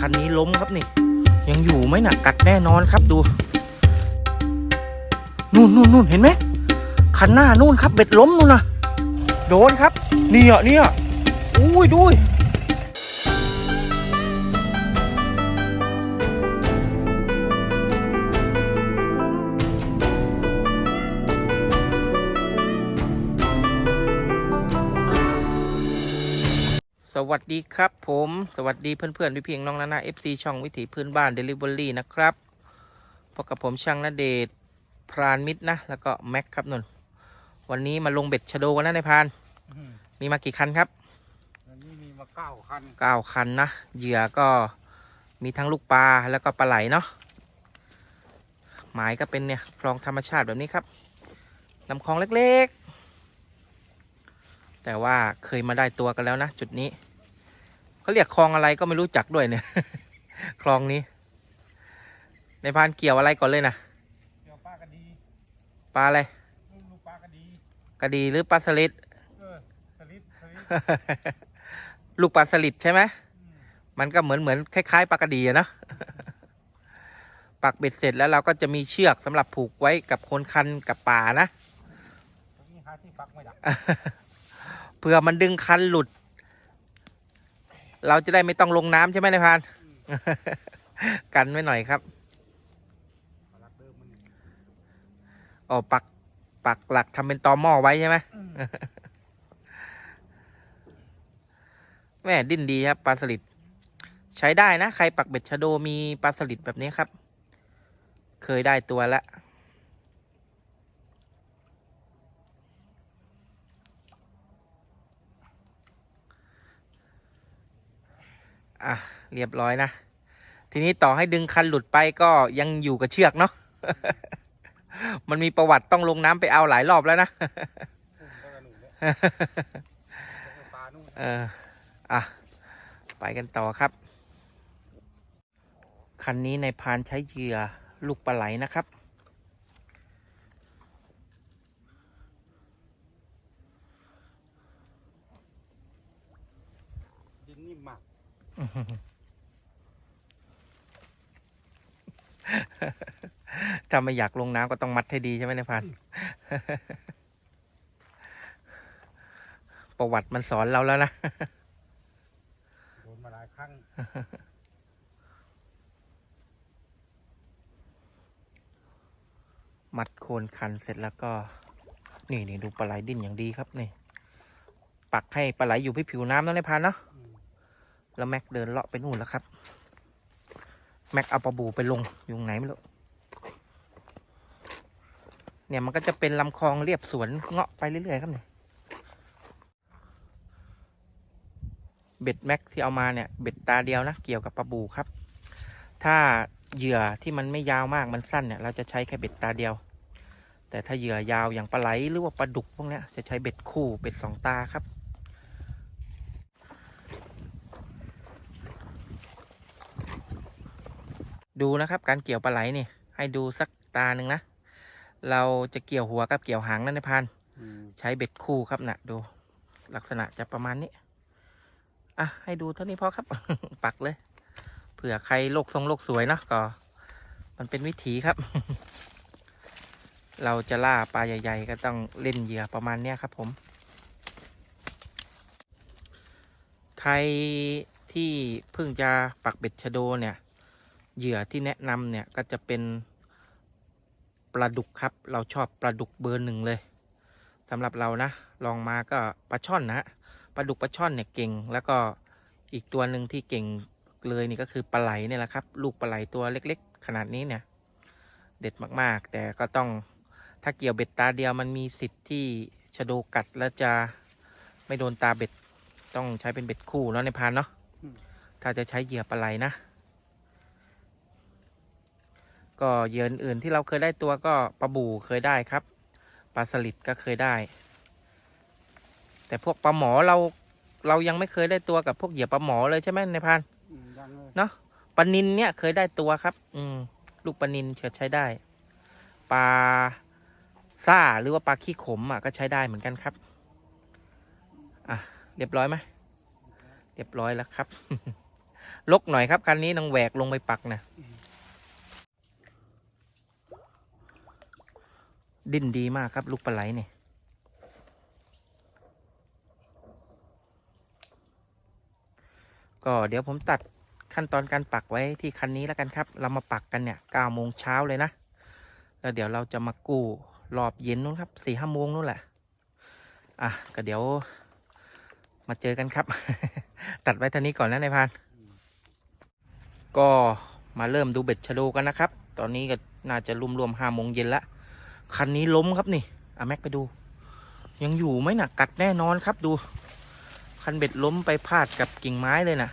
คันนี้ล้มครับนี่ ยังอยู่ไหมน่ะกัดแน่นอนครับดู นู่นนู่นนู่นเห็นไหมคันหน้านู่นครับ เบ็ดล้มนู่นนะโดนครับ เนี่ยเนี่ยอุ้ยดูย วัสดีครับผมสวัสดีเพื่อนๆพี่เพียงน้องนานา FC ช่องวิถีพื้นบ้าน Delivery นะครับพบกับผมช่างนาเดชน์พรานมิตรนะ แล้วก็แม็กครับนนวันนี้มาลงเบ็ดชะโดกันนะในายพรานอืมมีมากี่คันครับอันนี้มีมาเก้าคันเก้าคันนะเหยื่อก็มีทั้งลูกปลาแล้วก็ปลาไหลเนาะหมายก็เป็นเนี่ยคลองธรรมชาติแบบนี้ครับลำคลองเล็กๆแต่ว่าเคยมาได้ตัวกันแล้วนะ จุดนี้ เขาเรียกคลองอะไรก็ไม่รู้จักด้วยเนี่ย คลองนี้ ในพรานเกี่ยวอะไรก่อนเลยนะเดี๋ยวปลากระดีปลาอะไรลูกลูกปลากระดีกระดีหรือปลาสลิดเออสลิดสลิดลูกปลาสลิดใช่ไหมอืมมันก็เหมือนเหมือนคล้ายๆปลากระดีอะเนอะปักเบ็ดเสร็จแล้วเราก็จะมีเชือกสำหรับผูกไว้กับโคนคันกับป่านะตรงนี้หาที่ปักไม่ได้เผื่อมันดึงคันหลุด เราจะได้ไม่ต้องลงน้ำใช่ไหมนายพราน กันไว้หน่อยครับปลักเดิมมันอ๋อปักปักหลักทำเป็นตอหม้อไว้ใช่ไหมอืมแม่ดิ้นดีครับปลาสลิดใช้ได้นะ ใครปักเบ็ดชะโดมีปลาสลิดแบบนี้ครับ เคยได้ตัวแล้ว อะเรียบร้อยนะ ทีนี้ต่อให้ดึงคันหลุดไปก็ยังอยู่กับเชือกเนาะมันมีประวัติต้องลงน้ำไปเอาหลายรอบแล้วนะเอออะไปกันต่อครับ คันนี้ในพานใช้เหยื่อลูกปลาไหลนะครับดินนิ่มมาก ถ้าไม่อยากลงน้ำก็ต้องมัดให้ดีใช่ไหมนายพรานประวัติมันสอนเราแล้วนะ โดนมาหลายครั้งมัดโคนคันเสร็จแล้วก็ นี่นี่ดูปลาไหลดิ้นอย่างดีครับนี่ ปักให้ปลาไหลอยู่ที่ผิวน้ำแล้วนายพรานเนาะอืม แล้วแม็กเดินเลาะไปนู่นแล้วครับ แม็กเอาปลาบูไปลงอยู่ไหนไม่รู้เนี่ยมันก็จะเป็นลำคลองเรียบสวนเงาะไปเรื่อยๆครับเนี่ยเบ็ดแม็กที่เอามาเนี่ยเบ็ดตาเดียวนะเกี่ยวกับปลาบูครับ ถ้าเหยื่อที่มันไม่ยาวมากมันสั้นเนี่ยเราจะใช้แค่เบ็ดตาเดียว แต่ถ้าเหยื่อยาวอย่างปลาไหลหรือว่าปลาดุกพวกนี้จะใช้เบ็ดคู่เบ็ดสองตาครับ ดูนะครับการเกี่ยวปลาไหลนี่ ให้ดูสักตาหนึ่งนะ เราจะเกี่ยวหัวกับเกี่ยวหางนั่นในพานอืมใช้เบ็ดคู่ครับนะดู ลักษณะจะประมาณนี้อะให้ดูเท่านี้พอครับ ปักเลยเผื่อใครโลกทรงโลกสวยเนอะก็ มันเป็นวิถีครับ เราจะล่าปลาใหญ่ ๆ ก็ต้องเล่นเหยื่อประมาณเนี้ยครับผม ใครที่เพิ่งจะปักเบ็ดชะโดเนี่ย เหยื่อที่แนะนำเนี่ยก็จะเป็นปลาดุกครับ เราชอบปลาดุกเบอร์หนึ่งเลยสำหรับเรานะ ลองมาก็ปลาช่อนนะฮะปลาดุกปลาช่อนเนี่ยเก่ง แล้วก็อีกตัวหนึ่งที่เก่งเลยนี่ก็คือปลาไหลเนี่ยแหละครับ ลูกปลาไหลตัวเล็ก ๆ ขนาดนี้เนี่ย เด็ดมากๆ แต่ก็ต้องถ้าเกี่ยวเบ็ดตาเดียวมันมีสิทธิ์ที่ชะโดกัดแล้วจะไม่โดนตาเบ็ดต้องใช้เป็นเบ็ดคู่แล้วในพานเนาะถ้าจะใช้เหยื่อปลาไหลนะ ก็เหยื่ออื่นๆที่เราเคยได้ตัวก็ปลาบูเคยได้ครับปลาสลิดก็เคยได้ แต่พวกปลาหมอเราเรายังไม่เคยได้ตัวกับพวกเหยื่อปลาหมอเลยใช่ไหมในพานอืมยังเลยเนาะปลานินเนี่ยเคยได้ตัวครับ อืมลูกปลานินเชิดใช้ได้ปลาซ่าหรือว่าปลาขี้ขมอะก็ใช้ได้เหมือนกันครับ อะเรียบร้อยไหมเรียบร้อยแล้วครับ ลกหน่อยครับคันนี้ต้องแหวกลงไปปักนะ ดิ้นดีมากครับ ลูกปลาไหลเนี่ยก็เดี๋ยวผมตัดขั้นตอนการปักไว้ที่คันนี้แล้วกันครับ เรามาปักกันเนี่ยเก้าโมงเช้าเลยนะ แล้วเดี๋ยวเราจะมากู้รอบเย็นนู้นครับสี่ห้าโมงนู้นแหละ อะ ก็เดี๋ยว มาเจอกันครับ ตัดไว้ท่านี้ก่อนนะนายพาน ก็มาเริ่มดูเบ็ดชะโดกันนะครับ ตอนนี้ก็น่าจะรวมรวมห้าโมงเย็นละ คันนี้ล้มครับนี่อะแม็กไปดู ยังอยู่ไหมนะกัดแน่นอนครับดู คันเบ็ดล้มไปพาดกับกิ่งไม้เลยนะ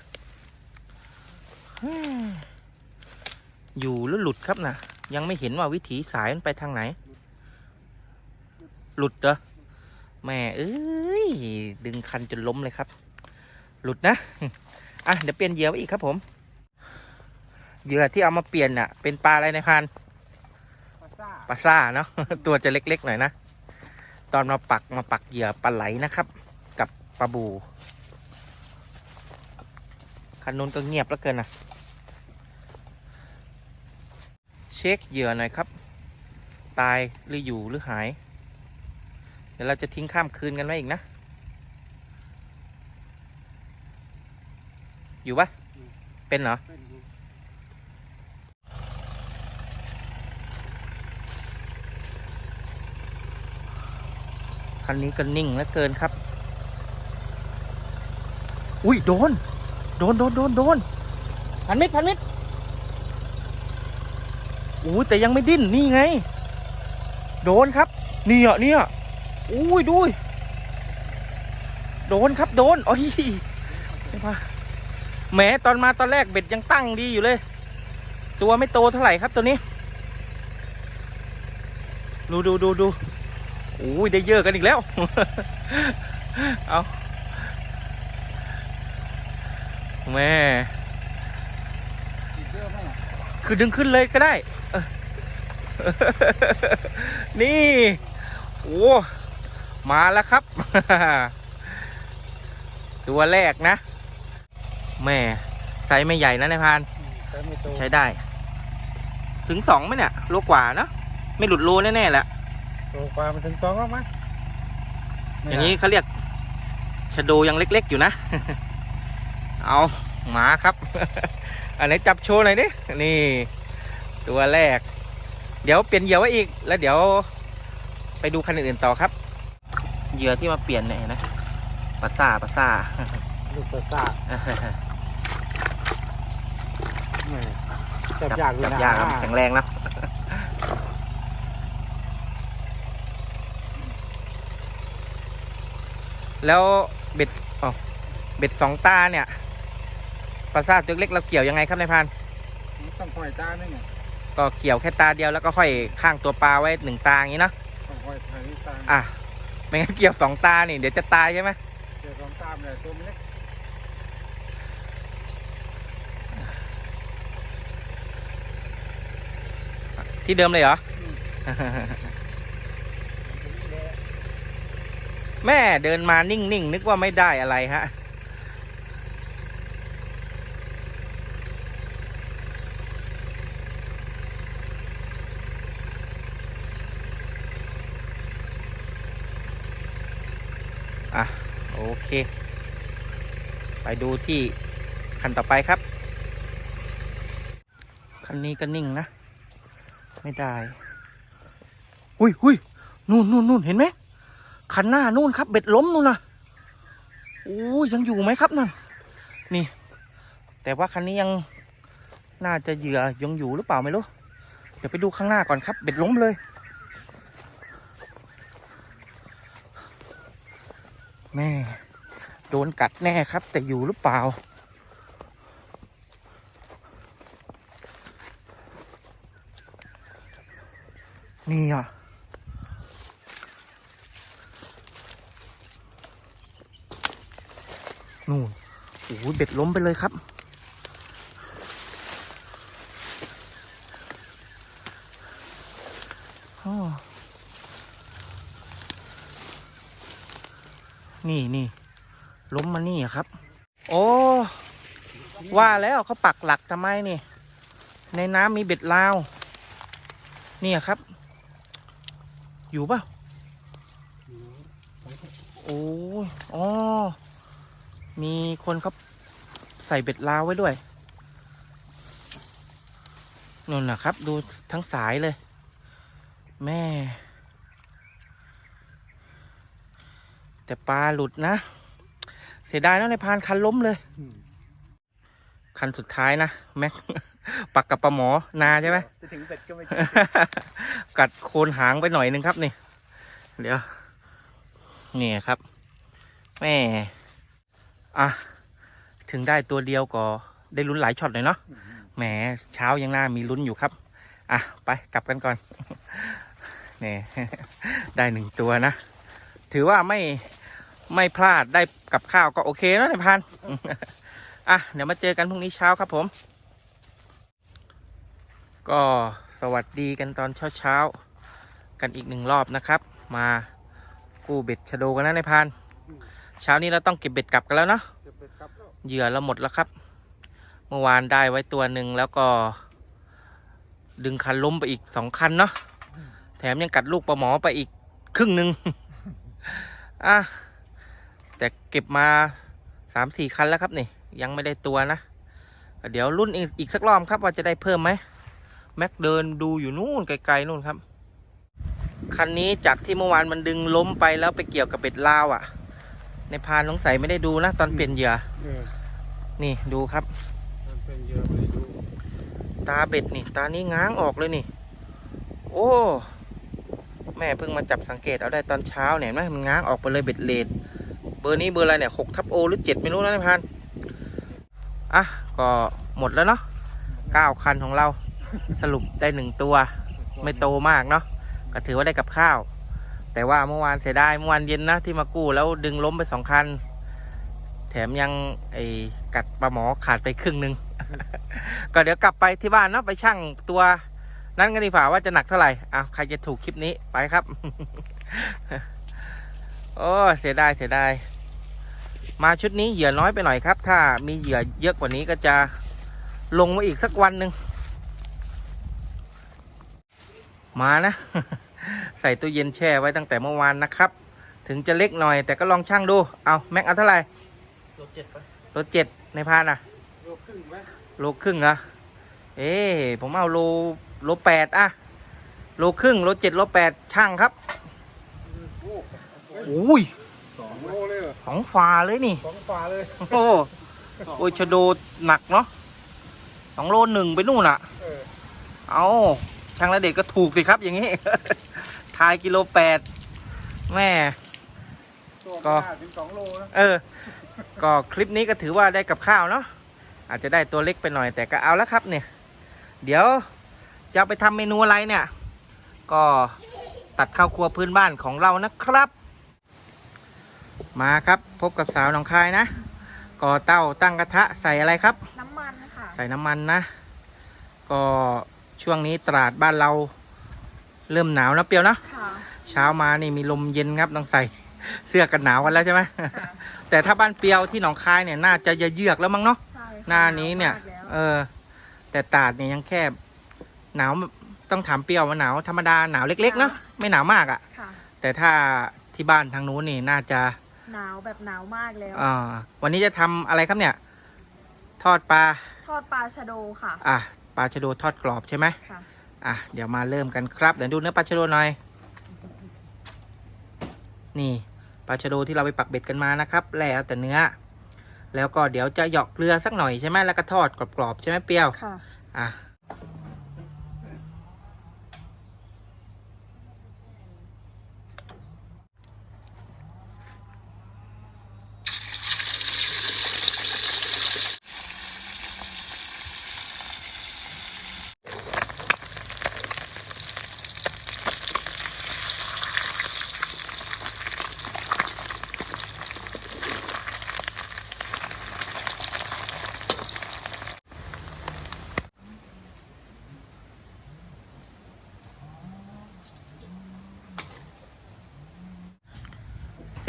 ฮึ่มอยู่หรือหลุดครับนะยังไม่เห็นว่าวิถีสายมันไปทางไหน หลุดเหรอแม่เอ้ยดึงคันจนล้มเลยครับ หลุดนะอะเดี๋ยวเปลี่ยนเหยื่อไว้อีกครับผมเหยื่อที่เอามาเปลี่ยนน่ะ เป็นปลาอะไรในพัน ปลาซ่าเนาะตัวจะเล็กๆหน่อยนะ ตอนมาปักมาปักเหยื่อปลาไหลนะครับ กับปลาบูคันนู้นก็เงียบแล้วเกินนะเช็คเหยื่อหน่อยครับ ตายหรืออยู่หรือหาย เดี๋ยวเราจะทิ้งข้ามคืนกันไว้อีกนะ อยู่ปะเป็นเหรอ เป็นอยู่ คันนี้ก็นิ่งเหลือเกินครับ อุ้ยโดน โดนโดนโดนโดนพันมิดพันมิดอุ้ยแต่ยังไม่ดิ้นนี่ไง โดนครับ เนี่ยเนี่ยอุ้ยดูยโดนครับโดนโอ้ยไม่มาแหมตอนมาตอนแรกเบ็ดยังตั้งดีอยู่เลย ตัวไม่โตเท่าไหร่ครับตัวนี้ ดูดูดูดูโอ้ยได้เยอะกันอีกแล้ว เอาแม่ติดเยอะมากคือดึงขึ้นเลยก็ได้เออนี่ โอ้ มาแล้วครับ ตัวแรกนะ แม่ไซส์ไม่ใหญ่นะนายพรานใช้ไม่โตใช้ได้ ถึงสองไหมเนี่ย โลกว่าเนอะไม่หลุดโลแน่ๆแหละ โตกว่ามันถึงสองแล้วมั้งอย่างนี้เขาเรียกชะโดยังเล็กๆอยู่นะ เอาหมาครับ อันไหนจับโชว์หน่อยดินี่ ตัวแรก เดี๋ยวเปลี่ยนเหยื่อไว้อีก แล้วเดี๋ยวไปดูคันอื่นๆต่อครับ เหยื่อที่มาเปลี่ยนเนี่ยนะปลาซ่าปลาซ่าลูกปลาซ่าแหม่จับยากอยู่จับนะยากครับแข็งแรงนะ แล้วเบ็ดอ๋อเบ็ดสองตาเนี่ยปลาซ่าตัวเล็กเราเกี่ยวยังไงครับนายพรานต้องคอยตาเนี่ยไงก็เกี่ยวแค่ตาเดียวแล้วก็ค่อยข้างตัวปลาไว้หนึ่งตาอย่างนี้เนอะต้องคอยถ่ายตาอะไม่งั้นเกี่ยวสองตานี่เดี๋ยวจะตายใช่ไหมเจอสองตามเลยตัวมันเล็กที่เดิมเลยเหรอ แม่เดินมานิ่งๆนึกว่าไม่ได้อะไรฮะ อะ โอเค ไปดูที่คันต่อไปครับ คันนี้ก็นิ่งนะ ไม่ได้ หุยหุยนู่นนู่นนู่นเห็นไหม คันหน้านู่นครับเบ็ดล้มนู่นนะโอ้ยยังอยู่ไหมครับนั่น นี่ แต่ว่าคันนี้ยังน่าจะเหยื่อยังอยู่หรือเปล่าไม่รู้ เดี๋ยวไปดูข้างหน้าก่อนครับ เบ็ดล้มเลยแม่โดนกัดแน่ครับ แต่อยู่หรือเปล่า นี่อะ นู่นโอ้ยเบ็ดล้มไปเลยครับ นี่นี่ล้มมานี่อะครับ โอ้ ว่าแล้วเขาปักหลักทำไมนี่ ในน้ำมีเบ็ดลาว นี่ครับ อยู่เปล่าโอ้ยอ๋อ มีคนเขาใส่เบ็ดลาวไว้ด้วยนู่นนะครับ ดูทั้งสายเลย แม่ แต่ปลาหลุดนะ เสียดายนะในพานคันล้มเลย คันสุดท้ายนะ แม็กปักกับปลาหมอนาใช่ไหมจะถึงเบ็ดก็ไม่กัดโคนหางไปหน่อยนึงครับนี่ เดี๋ยว นี่ครับ แม่ อะ ถึงได้ตัวเดียวก็ได้ลุ้นหลายช็อตเลยเนาะแหมเช้ายังน่ามีลุ้นอยู่ครับ อะ ไปกลับกันก่อนนี่ได้หนึ่งตัวนะ ถือว่าไม่ไม่พลาดได้กับข้าวก็โอเคแล้วในายพันอะ เดี๋ยวมาเจอกันพรุ่งนี้เช้าครับผม ก็สวัสดีกันตอนเช้าเช้าๆกันอีกหนึ่งรอบนะครับ มากู้เบ็ดชะโดกันนะในายพาน เช้านี้เราต้องเก็บเบ็ดกลับกันแล้วเนาะจะเบ็ดกลับแล้วเหยื่อเราหมดแล้วครับ เมื่อวานได้ไว้ตัวหนึ่งแล้วก็ ดึงคันล้มไปอีกสองคันเนาะแถมยังกัดลูกปลาหมอไปอีกครึ่งหนึ่งอะแต่เก็บมาสามสี่คันแล้วครับนี่ ยังไม่ได้ตัวนะ เดี๋ยวรุ่นอีกอีกสักรอบครับว่าจะได้เพิ่มไหมแม็กเดินดูอยู่นู่นไกลๆนู่นครับ คันนี้จากที่เมื่อวานมันดึงล้มไปแล้วไปเกี่ยวกับเบ็ดลาวอะ่ะ ในพานสงสัยไม่ได้ดูนะ ตอนเปลี่ยนเหยื่อ เออนี่ดูครับ มันเป็นเยอะไม่ได้ดูตาเบ็ดนี่ ตานี้ง้างออกเลยนี่ โอ้ แม่เพิ่งมาจับสังเกตเอาได้ตอนเช้าเนี่ยเห็นไหมมันง้างออกไปเลยเบ็ดเลดเบอร์นี้เบอร์อะไรเนี่ยหกทับโอหรือเจ็ดไม่รู้นะนายพันอะก็หมดแล้วเนาะเก้าคันของเรา สรุปได้หนึ่งตัว ไม่โตมากเนาะก็ถือว่าได้กับข้าว แต่ว่าเมื่อวานเสียดายเมื่อวานเย็นนะที่มากู้แล้วดึงล้มไปสองคัน แถมยังไอ้กัดปลาหมอขาดไปครึ่งหนึ่ง ก็เดี๋ยวกลับไปที่บ้านเนาะไปชั่งตัวนั้นกันดีฝ่าว่าจะหนักเท่าไหร่อ้าวใครจะถูกคลิปนี้ไปครับ โอ้เสียดายเสียดายมาชุดนี้เหยื่อน้อยไปหน่อยครับ ถ้ามีเหยื่อเยอะกว่านี้ก็จะลงมาอีกสักวันหนึ่งมานะ ใส่ตู้เย็นแช่ไว้ตั้งแต่เมื่อวานนะครับ ถึงจะเล็กหน่อยแต่ก็ลองชั่งดู เอาแม็กเอาเท่าไหร่โลเจ็ดไปรถเจ็ดในพานอะ โลครึ่งไหมโลครึ่งเหรอเอ๊ะผมเอาโลโลแปดอะโลครึ่งโลเจ็ดโลแปดช่างครับโอ้อุ้ยสองโลเลยเหรอสองฝาเลยนี่สองฝาเลย โอ้โหโอ้ยชะโดหนักเนาะสองโลหนึ่งไปนู่นอะเออเอา ช่างระเด็ดก็ถูกสิครับอย่างนี้ ทายกิโลแปดแม่ตัวก็ก็ถึงสองโลนะเออ ก็คลิปนี้ก็ถือว่าได้กับข้าวเนาะอาจจะได้ตัวเล็กไปหน่อยแต่ก็เอาแล้วครับเนี่ย เดี๋ยวจะเอาไปทำเมนูอะไรเนี่ย ก็ตัดข้าวครัวพื้นบ้านของเรานะครับ มาครับพบกับสาวหนองคายนะก่อเต้าตั้งกระทะใส่อะไรครับ น้ำมันค่ะใส่น้ำมันนะ ก็ ช่วงนี้ตราดบ้านเราเริ่มหนาวแล้วเปรียวเนาะค่ะเช้ามานี่มีลมเย็นครับต้องใส่เสื้อกันหนาวกันแล้วใช่ไหมค่ะแต่ถ้าบ้านเปียวที่หนองคายเนี่ยน่าจะเยือกแล้วมั้งเนาะใช่ค่ะหน้านี้เนี่ยมากแล้วเออ แต่ตราดเนี่ยยังแค่หนาวต้องถามเปียวว่าหนาวธรรมดาหนาวเล็กๆเนาะไม่หนาวมากอะ่ะ ค่ะ แต่ถ้าที่บ้านทางนู้นนี่น่าจะ หนาวแบบหนาวมากแล้ว อ่าวันนี้จะทำอะไรครับเนี่ย ทอดปลาทอดปลาชะโดค่ะ อะ ปลาชะโดทอดกรอบใช่ไหมค่ะอะเดี๋ยวมาเริ่มกันครับเดี๋ยวดูเนื้อปลาชะโดหน่อย นี่ปลาชะโดที่เราไปปักเบ็ดกันมานะครับ แล้วแต่เนื้อ แล้วก็เดี๋ยวจะเหยาะเกลือสักหน่อยใช่ไหมแล้วก็ทอดกรอบๆใช่ไหมเปรี้ยวค่ะอะ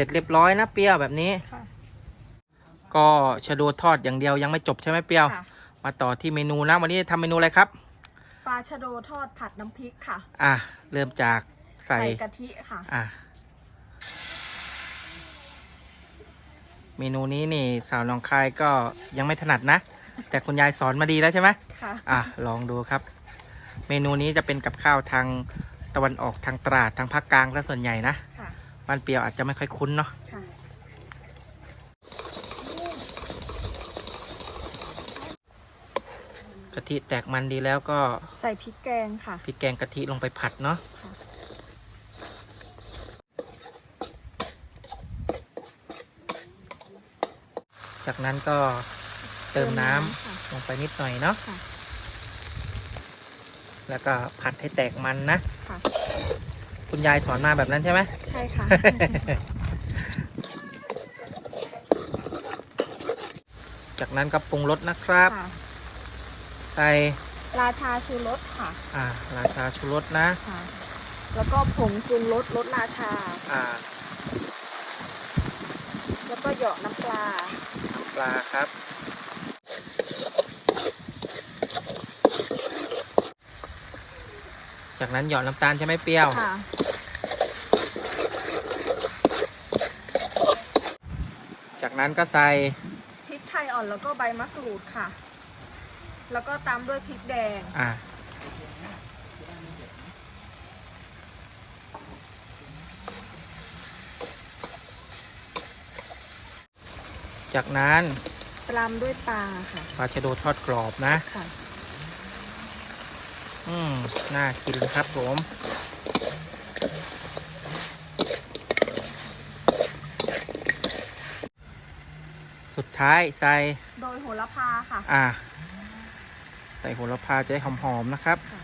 สร็จเรียบร้อยนะเปรี้ยวแบบนี้ ค่ะ ก็ชะโดทอดอย่างเดียวยังไม่จบใช่ไหมเปรี้ยว ค่ะ มาต่อที่เมนูนะวันนี้ทำเมนูอะไรครับ ปลาชะโดทอดผัดน้ำพริกค่ะ อะเริ่มจากใส่ ใส่กะทิค่ะ อะ เมนูนี้นี่สาวหน้องคายก็ยังไม่ถนัดนะ แต่คุณยายสอนมาดีแล้วใช่ไหม ค่ะ อะ ลองดูครับ เมนูนี้จะเป็นกับข้าวทางตะวันออกทางตราดทางภาคกลางซะส่วนใหญ่นะค่ะ บ้านเปรียวอาจจะไม่ค่อยคุ้นเนาะค่ะกะทิแตกมันดีแล้วก็ใส่พริกแกงค่ะ พริกแกงกะทิลงไปผัดเนาะค่ะจากนั้นก็เติมน้ำค่ะลงไปนิดหน่อยเนาะค่ะ แล้วก็ผัดให้แตกมันนะ ค่ะ คุณยายสอนมาแบบนั้นใช่ไหม ใช่ค่ะ จากนั้นก็ปรุงรสนะครับ ค่ะใส่ราชาชูรสค่ะอ่าราชาชูรสนะ ค่ะ แล้วก็ผงปรุงรสรสราชา อ่าแล้วก็เหยาะน้ำปลา น้ำปลาครับ จากนั้นหยอดน้ำตาลใช่ไหมเปรี้ยว ค่ะ จากนั้นก็ใส่พริกไทยอ่อนแล้วก็ใบมะกรูดค่ะ แล้วก็ตามด้วยพริกแดง อ่าจากนั้นตามด้วยปลาค่ะ ปลาชะโดทอดกรอบนะ ค่ะ อืม น่ากินครับผม ท้ายใส่ โดยโหระพาค่ะ อ่า ใส่โหระพาจะได้หอมๆนะครับค่ะ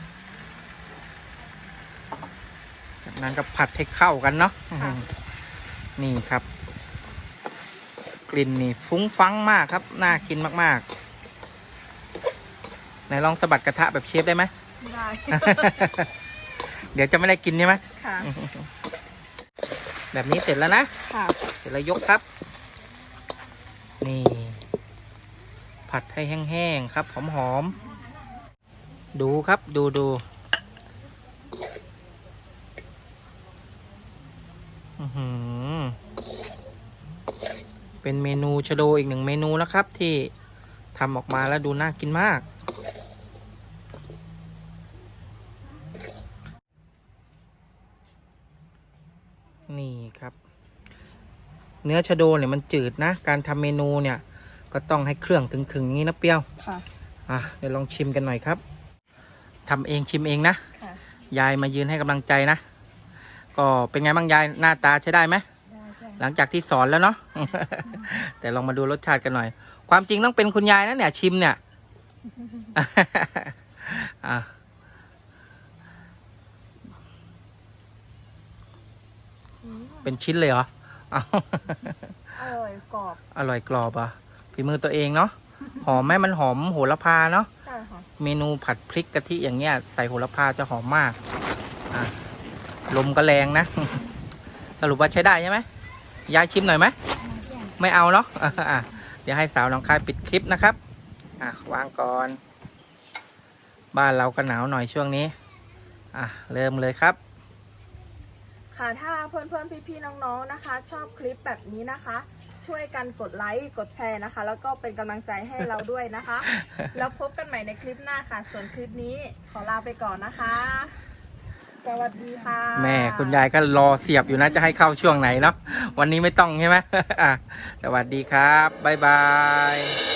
จากนั้นก็ผัดให้เข้ากันเนาะค่ะ นี่ครับ กลิ่นนี่ฟุ้งฟั้งมากครับ น่ากินมากๆไหนลองสะบัดกระทะแบบเชฟได้ไหม ได้ เดี๋ยวจะไม่ได้กินใช่ไหมค่ะ แบบนี้เสร็จแล้วนะ ค่ะ เสร็จแล้วยกครับ นี่ ผัดให้แห้งๆครับหอมๆดูครับดูดูเป็นเมนูชะโดอีกหนึ่งเมนูแล้วครับ ที่ทำออกมาแล้วดูน่ากินมาก นี่ครับ เนื้อชะโดเนี่ยมันจืดนะ การทำเมนูเนี่ย ก็ต้องให้เครื่องถึงๆอย่างนี้นะเปรี้ยว ค่ะ อะเดี๋ยวลองชิมกันหน่อยครับทำเองชิมเองนะ ค่ะ ยายมายืนให้กำลังใจนะ ก็เป็นไงบ้างยายหน้าตาใช้ได้ไหม ได้ได้หลังจากที่สอนแล้วเนาะ แต่ลองมาดูรสชาติกันหน่อย ความจริงต้องเป็นคุณยายนะเนี่ยชิมเนี่ย อะเป็นชิ้นเลยเหรออ้าวอร่อยกรอบ อร่อยกรอบอะ ฝีมือตัวเองเนาะหอมไหมมันหอมโหระพาเนาะใช่ค่ะเมนูผัดพริกกะทิอย่างเงี้ยใส่โหระพาจะหอมมากอะลมก็แรงนะ สรุปว่าใช้ได้ใช่ไหมยายชิมหน่อยไหมไม่เอาเนาะอะเดี๋ยวให้สาวหน้องคายปิดคลิปนะครับอะวางก่อน บ้านเราก็หนาวหน่อยช่วงนี้ อะเริ่มเลยครับ ค่ะถ้าเพื่อนๆพี่ๆน้องๆนะคะ ชอบคลิปแบบนี้นะคะ ช่วยกันกดไลค์กดแชร์นะคะ แล้วก็เป็นกำลังใจให้เราด้วยนะคะ แล้วพบกันใหม่ในคลิปหน้าค่ะ ส่วนคลิปนี้ขอลาไปก่อนนะคะ สวัสดีค่ะแม่คุณยายก็รอเสียบอยู่นะจะให้เข้าช่วงไหนเนาะวันนี้ไม่ต้องใช่ไหมอะสวัสดีครับบ๊ายบาย